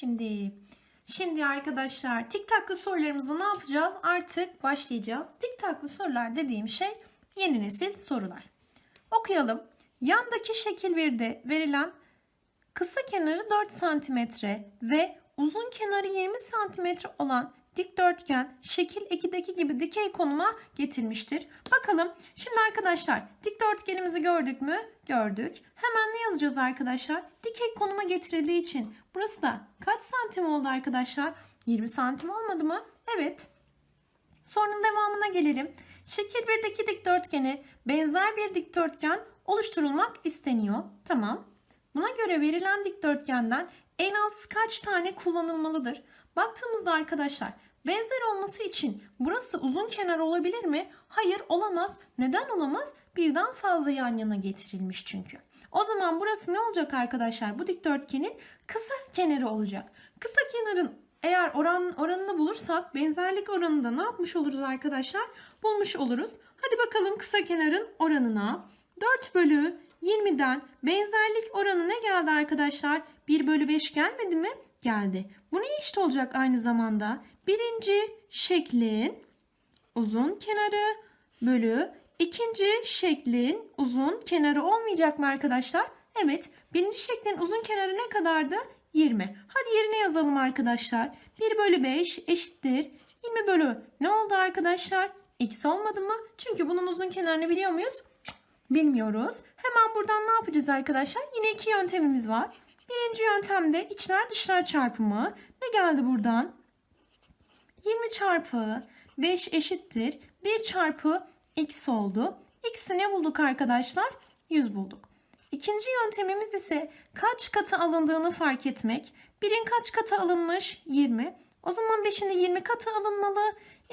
Şimdi şimdi arkadaşlar tik taklı sorularımızı ne yapacağız? Artık başlayacağız. Tik taklı sorular dediğim şey yeni nesil sorular. Okuyalım. Yandaki şekil 1'de verilen kısa kenarı 4 cm ve uzun kenarı 20 cm olan dikdörtgen şekil 2'deki gibi dikey konuma getirmiştir. Bakalım şimdi arkadaşlar dikdörtgenimizi gördük mü? Gördük. Hemen ne yazacağız arkadaşlar? Dikey konuma getirildiği için burası da kaç santim oldu arkadaşlar? 20 santim olmadı mı? Evet. Sorunun devamına gelelim. Şekil 1'deki dikdörtgene benzer bir dikdörtgen oluşturulmak isteniyor. Tamam. Buna göre verilen dikdörtgenden en az kaç tane kullanılmalıdır? Baktığımızda arkadaşlar benzer olması için burası uzun kenar olabilir mi? Hayır olamaz. Neden olamaz? Birden fazla yan yana getirilmiş çünkü. O zaman burası ne olacak arkadaşlar? Bu dikdörtgenin kısa kenarı olacak. Kısa kenarın eğer oran, oranını bulursak benzerlik oranında ne yapmış oluruz arkadaşlar? Bulmuş oluruz. Hadi bakalım kısa kenarın oranına. 4 bölü 20'den benzerlik oranı ne geldi arkadaşlar? 1 bölü 5 gelmedi mi? Geldi. Bu ne eşit olacak aynı zamanda? Birinci şeklin uzun kenarı bölü ikinci şeklin uzun kenarı olmayacak mı arkadaşlar? Evet. Birinci şeklin uzun kenarı ne kadardı? 20. Hadi yerine yazalım arkadaşlar. 1 bölü 5 eşittir. 20 bölü ne oldu arkadaşlar? X olmadı mı? Çünkü bunun uzun kenarını biliyor muyuz? Bilmiyoruz. Hemen buradan ne yapacağız arkadaşlar? Yine iki yöntemimiz var. Birinci yöntemde içler dışlar çarpımı. Ne geldi buradan? 20 çarpı 5 eşittir. 1 çarpı x oldu. X'i ne bulduk arkadaşlar? 100 bulduk. İkinci yöntemimiz ise kaç katı alındığını fark etmek. Birin kaç katı alınmış? 20. O zaman 5'in de 20 katı alınmalı.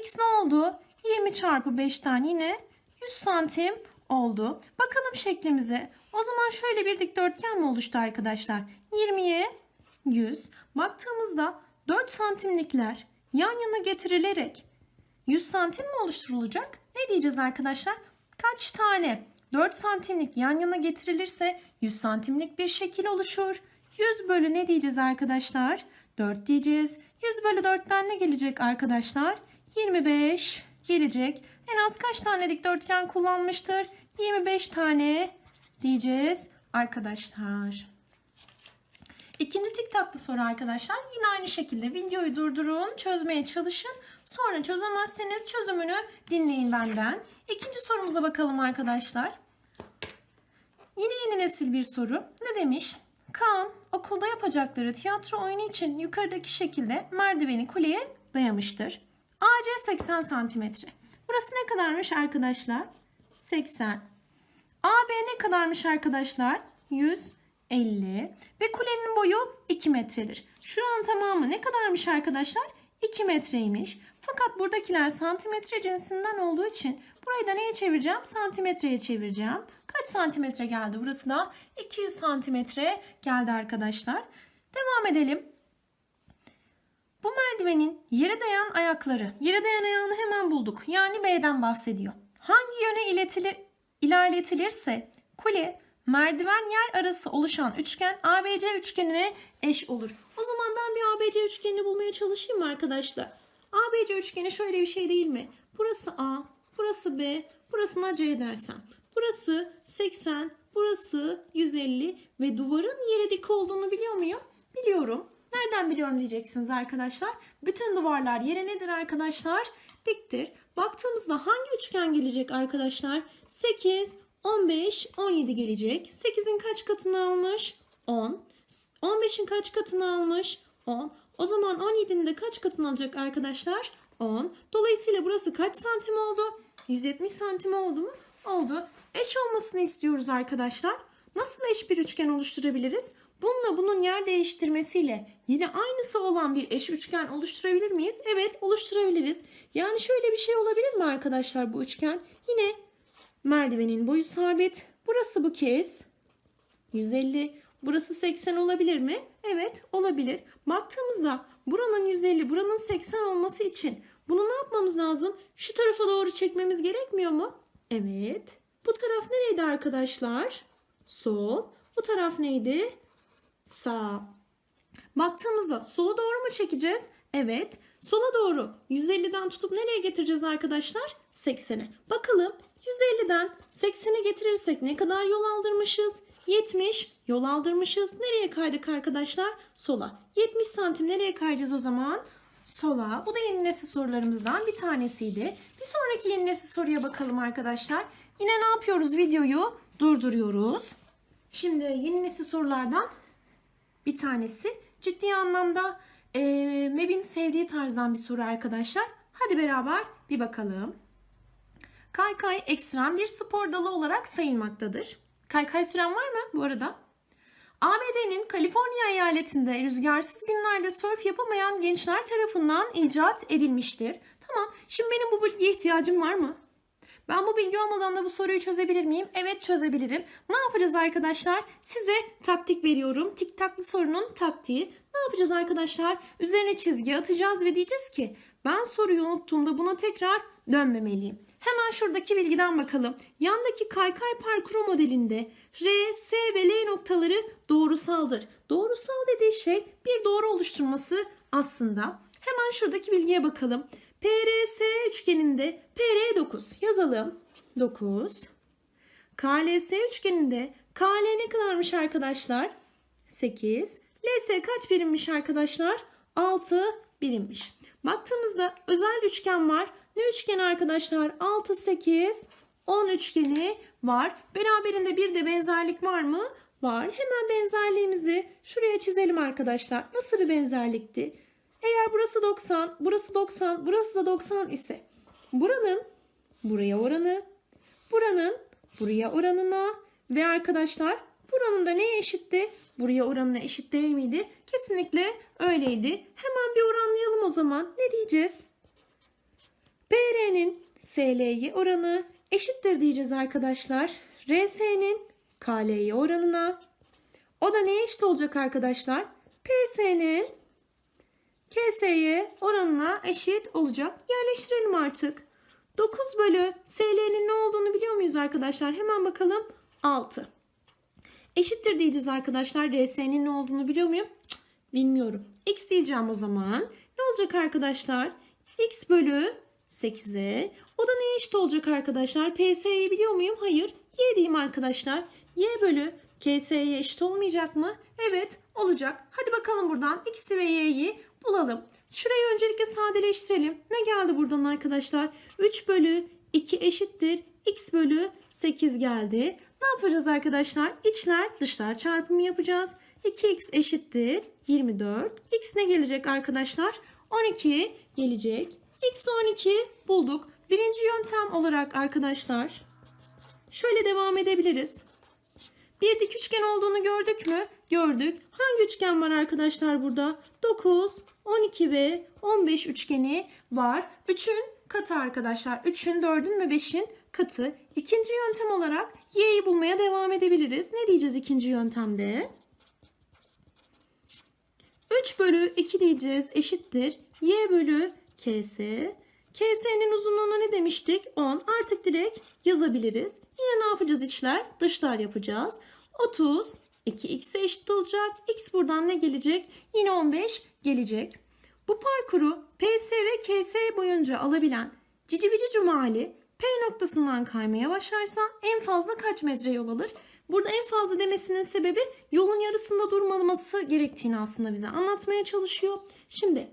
X ne oldu? 20 çarpı 5'ten yine 100 santim oldu. Bakalım şeklimize. O zaman şöyle bir dikdörtgen mi oluştu arkadaşlar? 20'ye 100. Baktığımızda 4 santimlikler yan yana getirilerek 100 santim mi oluşturulacak? Ne diyeceğiz arkadaşlar? Kaç tane 4 santimlik yan yana getirilirse 100 santimlik bir şekil oluşur. 100 bölü ne diyeceğiz arkadaşlar? 4 diyeceğiz. 100 bölü 4'ten ne gelecek arkadaşlar? 25 gelecek. En az kaç tane dikdörtgen kullanmıştır? 25 tane diyeceğiz arkadaşlar. İkinci tik taklı soru arkadaşlar. Yine aynı şekilde videoyu durdurun, çözmeye çalışın. Sonra çözemezseniz çözümünü dinleyin benden. İkinci sorumuza bakalım arkadaşlar. Yine yeni nesil bir soru. Ne demiş? Kaan okulda yapacakları tiyatro oyunu için yukarıdaki şekilde merdiveni kuleye dayamıştır. AC 80 santimetre. Burası ne kadarmış arkadaşlar? 80. AB ne kadarmış arkadaşlar? 150. Ve kulenin boyu 2 metredir. Şuranın tamamı ne kadarmış arkadaşlar? 2 metreymiş. Fakat buradakiler santimetre cinsinden olduğu için burayı da neye çevireceğim? Santimetreye çevireceğim. Kaç santimetre geldi? Burası da 200 santimetre geldi arkadaşlar. Devam edelim. Bu merdivenin yere dayan ayakları. Yere dayan ayağını hemen bulduk. Yani B'den bahsediyor. Hangi yöne iletilir, ilerletilirse kule merdiven yer arası oluşan üçgen ABC üçgenine eş olur. O zaman ben bir ABC üçgenini bulmaya çalışayım mı arkadaşlar? ABC üçgeni şöyle bir şey değil mi? Burası A, burası B, burasına C dersem. Burası 80, burası 150 ve duvarın yere dik olduğunu biliyor muyum? Biliyorum. Nereden biliyorum diyeceksiniz arkadaşlar. Bütün duvarlar yere nedir arkadaşlar? Diktir. Baktığımızda hangi üçgen gelecek arkadaşlar? 8, 15, 17 gelecek. 8'in kaç katını almış? 10. 15'in kaç katını almış? 10. O zaman 17'nin de kaç katını alacak arkadaşlar? 10. Dolayısıyla burası kaç santim oldu? 170 santim oldu mu? Oldu. Eş olmasını istiyoruz arkadaşlar. Nasıl eş bir üçgen oluşturabiliriz? Bununla bunun yer değiştirmesiyle yine aynısı olan bir eş üçgen oluşturabilir miyiz? Evet oluşturabiliriz. Yani şöyle bir şey olabilir mi arkadaşlar bu üçgen? Yine merdivenin boyu sabit. Burası bu kez 150. Burası 80 olabilir mi? Evet olabilir. Baktığımızda buranın 150 buranın 80 olması için bunu ne yapmamız lazım? Şu tarafa doğru çekmemiz gerekmiyor mu? Evet. Bu taraf nereydi arkadaşlar? Sol. Bu taraf neydi? Sağ. Baktığımızda sola doğru mu çekeceğiz? Evet. Sola doğru 150'den tutup nereye getireceğiz arkadaşlar? 80'e. Bakalım 150'den 80'e getirirsek ne kadar yol aldırmışız? 70 yol aldırmışız. Nereye kaydık arkadaşlar? Sola. 70 santim nereye kayacağız o zaman? Sola. Bu da yeni nesil sorularımızdan bir tanesiydi. Bir sonraki yeni nesil soruya bakalım arkadaşlar. Yine ne yapıyoruz? Videoyu durduruyoruz. Şimdi yeni nesil sorulardan bir tanesi. Ciddi anlamda e, MEB'in sevdiği tarzdan bir soru arkadaşlar. Hadi beraber bir bakalım. Kaykay ekstrem bir spor dalı olarak sayılmaktadır. Kaykay süren var mı bu arada? ABD'nin Kaliforniya eyaletinde rüzgarsız günlerde sörf yapamayan gençler tarafından icat edilmiştir. Tamam, şimdi benim bu bilgiye ihtiyacım var mı? Ben bu bilgi olmadan da bu soruyu çözebilir miyim? Evet çözebilirim. Ne yapacağız arkadaşlar? Size taktik veriyorum. Tik taklı sorunun taktiği. Ne yapacağız arkadaşlar? Üzerine çizgi atacağız ve diyeceğiz ki ben soruyu unuttuğumda buna tekrar dönmemeliyim. Hemen şuradaki bilgiden bakalım. Yandaki kaykay parkuru modelinde R, S ve L noktaları doğrusaldır. Doğrusal dediği şey bir doğru oluşturması aslında. Hemen şuradaki bilgiye bakalım. PRS üçgeninde PR 9 yazalım. 9. KLS üçgeninde KL ne kadarmış arkadaşlar? 8. LS kaç birimmiş arkadaşlar? 6 birimmiş. Baktığımızda özel üçgen var. Ne üçgeni arkadaşlar? 6, 8, 10 üçgeni var. Beraberinde bir de benzerlik var mı? Var. Hemen benzerliğimizi şuraya çizelim arkadaşlar. Nasıl bir benzerlikti? Eğer burası 90, burası 90, burası da 90 ise buranın buraya oranı, buranın buraya oranına ve arkadaşlar buranın da neye eşitti? Buraya oranına eşit değil miydi? Kesinlikle öyleydi. Hemen bir oranlayalım o zaman. Ne diyeceğiz? PR'nin SL'ye oranı eşittir diyeceğiz arkadaşlar. RS'nin KL'ye oranına. O da neye eşit olacak arkadaşlar? PS'nin KS'ye oranına eşit olacak. Yerleştirelim artık. 9 bölü SL'nin ne olduğunu biliyor muyuz arkadaşlar? Hemen bakalım. 6. Eşittir diyeceğiz arkadaşlar. RS'nin ne olduğunu biliyor muyum? Bilmiyorum. X diyeceğim o zaman. Ne olacak arkadaşlar? X bölü 8'e. O da neye eşit olacak arkadaşlar? PS'yi biliyor muyum? Hayır. Y diyeyim arkadaşlar. Y bölü KS'ye eşit olmayacak mı? Evet olacak. Hadi bakalım buradan X'i ve Y'yi bulalım. Şurayı öncelikle sadeleştirelim. Ne geldi buradan arkadaşlar? 3 bölü 2 eşittir. X bölü 8 geldi. Ne yapacağız arkadaşlar? İçler dışlar çarpımı yapacağız. 2x eşittir 24. X ne gelecek arkadaşlar? 12 gelecek. X 12 bulduk. Birinci yöntem olarak arkadaşlar şöyle devam edebiliriz. Bir dik üçgen olduğunu gördük mü? Gördük. Hangi üçgen var arkadaşlar burada? 9, 12 ve 15 üçgeni var. 3'ün katı arkadaşlar. 3'ün, 4'ün ve 5'in katı. İkinci yöntem olarak y'yi bulmaya devam edebiliriz. Ne diyeceğiz ikinci yöntemde? 3 bölü 2 diyeceğiz eşittir. y bölü ks. KS'nin uzunluğuna ne demiştik? 10. Artık direkt yazabiliriz. Yine ne yapacağız içler? Dışlar yapacağız. 30 2x'e eşit olacak. X buradan ne gelecek? Yine 15 gelecek. Bu parkuru PS ve KS boyunca alabilen Cici Bici Cumali P noktasından kaymaya başlarsa en fazla kaç metre yol alır? Burada en fazla demesinin sebebi yolun yarısında durmaması gerektiğini aslında bize anlatmaya çalışıyor. Şimdi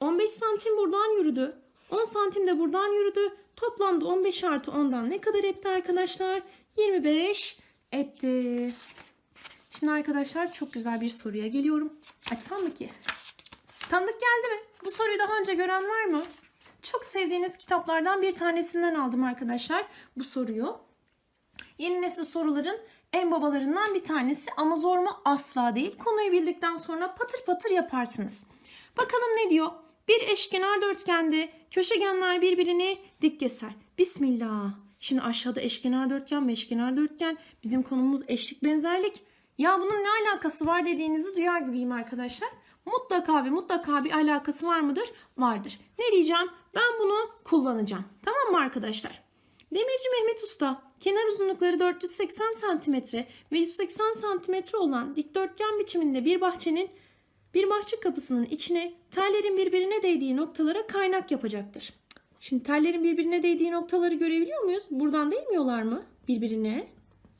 15 santim buradan yürüdü. 10 santim de buradan yürüdü. Toplamda 15 artı 10'dan ne kadar etti arkadaşlar? 25 etti. Şimdi arkadaşlar çok güzel bir soruya geliyorum. Açsam mı ki? Tanıdık geldi mi? Bu soruyu daha önce gören var mı? Çok sevdiğiniz kitaplardan bir tanesinden aldım arkadaşlar bu soruyu. Yeni nesil soruların en babalarından bir tanesi ama zor mu? Asla değil. Konuyu bildikten sonra patır patır yaparsınız. Bakalım ne diyor? Bir eşkenar dörtgende köşegenler birbirini dik keser. Bismillah. Şimdi aşağıda eşkenar dörtgen, meşkenar dörtgen. Bizim konumuz eşlik benzerlik. Ya bunun ne alakası var dediğinizi duyar gibiyim arkadaşlar. Mutlaka ve mutlaka bir alakası var mıdır? Vardır. Ne diyeceğim? Ben bunu kullanacağım. Tamam mı arkadaşlar? Demirci Mehmet Usta kenar uzunlukları 480 cm ve 180 cm olan dikdörtgen biçiminde bir bahçenin bir mahçık kapısının içine tellerin birbirine değdiği noktalara kaynak yapacaktır. Şimdi tellerin birbirine değdiği noktaları görebiliyor muyuz? Buradan değmiyorlar mı birbirine?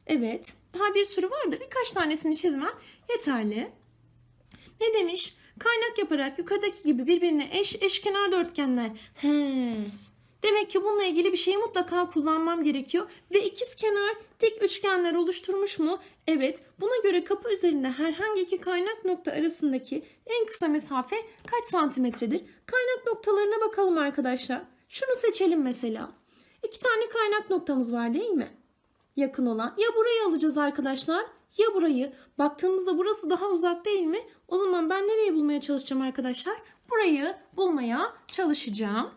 Evet. Daha bir sürü var da birkaç tanesini çizmem yeterli. Ne demiş? Kaynak yaparak yukarıdaki gibi birbirine eş eşkenar dörtgenler. He. Demek ki bununla ilgili bir şeyi mutlaka kullanmam gerekiyor. Ve ikiz kenar dik üçgenler oluşturmuş mu? Evet. Buna göre kapı üzerinde herhangi iki kaynak nokta arasındaki en kısa mesafe kaç santimetredir? Kaynak noktalarına bakalım arkadaşlar. Şunu seçelim mesela. İki tane kaynak noktamız var değil mi? Yakın olan. Ya burayı alacağız arkadaşlar ya burayı. Baktığımızda burası daha uzak değil mi? O zaman ben nereye bulmaya çalışacağım arkadaşlar? Burayı bulmaya çalışacağım.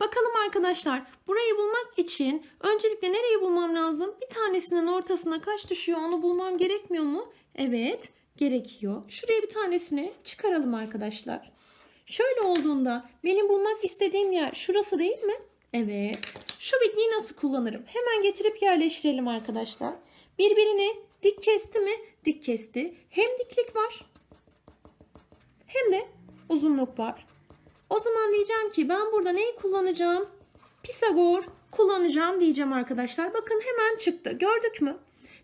Bakalım arkadaşlar burayı bulmak için öncelikle nereyi bulmam lazım? Bir tanesinin ortasına kaç düşüyor onu bulmam gerekmiyor mu? Evet gerekiyor. Şuraya bir tanesini çıkaralım arkadaşlar. Şöyle olduğunda benim bulmak istediğim yer şurası değil mi? Evet. Şu bilgiyi nasıl kullanırım? Hemen getirip yerleştirelim arkadaşlar. Birbirini dik kesti mi? Dik kesti. Hem diklik var hem de uzunluk var. O zaman diyeceğim ki ben burada neyi kullanacağım? Pisagor kullanacağım diyeceğim arkadaşlar. Bakın hemen çıktı. Gördük mü?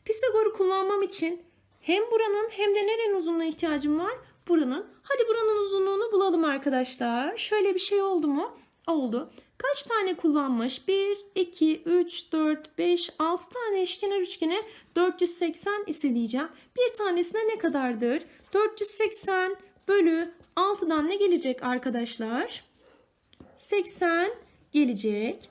Pisagor'u kullanmam için hem buranın hem de nerenin uzunluğuna ihtiyacım var? Buranın. Hadi buranın uzunluğunu bulalım arkadaşlar. Şöyle bir şey oldu mu? Oldu. Kaç tane kullanmış? 1, 2, 3, 4, 5, 6 tane eşkenar üçgene 480 ise diyeceğim. Bir tanesine ne kadardır? 480 bölü 6'dan ne gelecek arkadaşlar? 80 gelecek.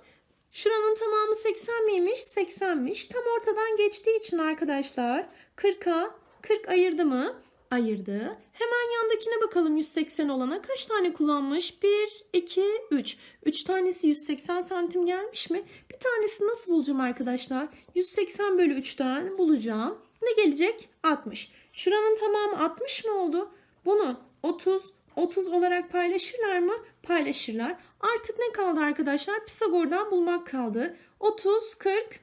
Şuranın tamamı 80 miymiş? 80'miş. Tam ortadan geçtiği için arkadaşlar 40'a 40 ayırdı mı? Ayırdı. Hemen yandakine bakalım 180 olana kaç tane kullanmış? 1, 2, 3. 3 tanesi 180 santim gelmiş mi? Bir tanesini nasıl bulacağım arkadaşlar? 180 bölü 3'ten bulacağım. Ne gelecek? 60. Şuranın tamamı 60 mı oldu? Bunu 30, 30 olarak paylaşırlar mı? Paylaşırlar. Artık ne kaldı arkadaşlar? Pisagor'dan bulmak kaldı. 30, 40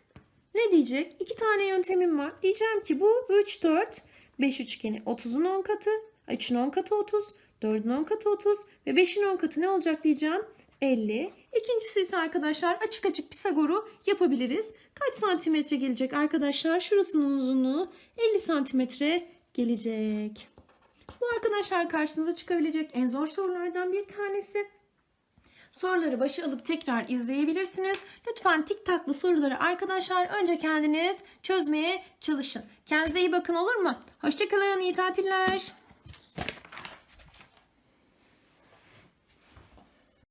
ne diyecek? İki tane yöntemim var. Diyeceğim ki bu 3, 4, 5 üçgeni 30'un 10 katı, 3'ün 10 katı 30, 4'ün 10 katı 30 ve 5'in 10 katı ne olacak diyeceğim? 50. İkincisi ise arkadaşlar açık açık Pisagor'u yapabiliriz. Kaç santimetre gelecek arkadaşlar? Şurasının uzunluğu 50 santimetre gelecek. Bu arkadaşlar karşınıza çıkabilecek en zor sorulardan bir tanesi. Soruları başa alıp tekrar izleyebilirsiniz. Lütfen tik taklı soruları arkadaşlar önce kendiniz çözmeye çalışın. Kendinize iyi bakın olur mu? Hoşçakalın, iyi tatiller.